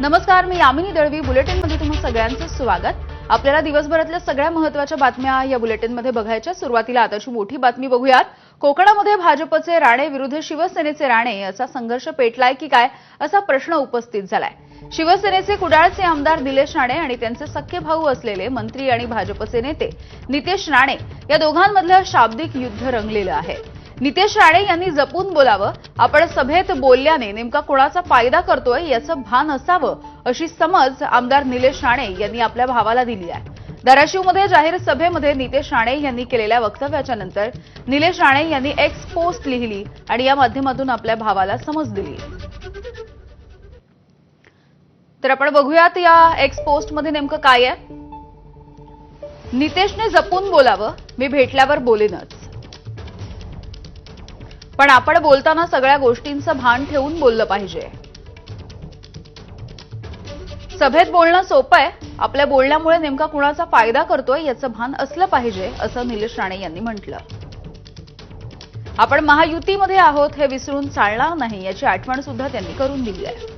नमस्कार मी यामिनी दळवी. बुलेटिनमध्ये तुम्ही सगळ्यांचं स्वागत. आपल्याला दिवसभरातल्या सगळ्या महत्त्वाच्या बातम्या या बुलेटिनमध्ये बघायच्या. सुरुवातीला आताची मोठी बातमी बघूयात. कोकणामध्ये भाजपचे राणे विरुद्ध शिवसेनेचे राणे असा संघर्ष पेटलाय की काय असा प्रश्न उपस्थित झालाय. शिवसेनेचे कुडाळचे आमदार निलेश राणे आणि त्यांचे सख्खे भाऊ असलेले मंत्री आणि भाजपचे नेते नितेश राणे या दोघांमधलं शाब्दिक युद्ध रंगलेलं आहे. नितेश राणे यांनी जपून बोलावं. आपण सभेत बोलल्याने नेमका कोणाचा फायदा करतोय याचं भान असावं अशी समज आमदार निलेश राणे यांनी आपल्या भावाला दिली आहे. धाराशिवमध्ये जाहीर सभेमध्ये नितेश राणे यांनी केलेल्या वक्तव्याच्या नंतर निलेश राणे यांनी एक्स पोस्ट लिहिली आणि या माध्यमातून आपल्या भावाला समज दिली. तर आपण बघूयात या एक्स पोस्टमध्ये नेमकं काय आहे. नितेशने जपून बोलावं मी भेटल्यावर बोलेनच. पण आपण बोलताना सगळ्या गोष्टींचं भान ठेवून बोललं पाहिजे. सभेत बोलणं सोपं आहे. आपल्या बोलण्यामुळे नेमका कुणाचा फायदा करतोय याचं भान असलं पाहिजे असं निलेश राणे यांनी म्हटलं. आपण महायुतीमध्ये आहोत हे विसरून चालणार नाही याची आठवण सुद्धा त्यांनी करून दिली आहे.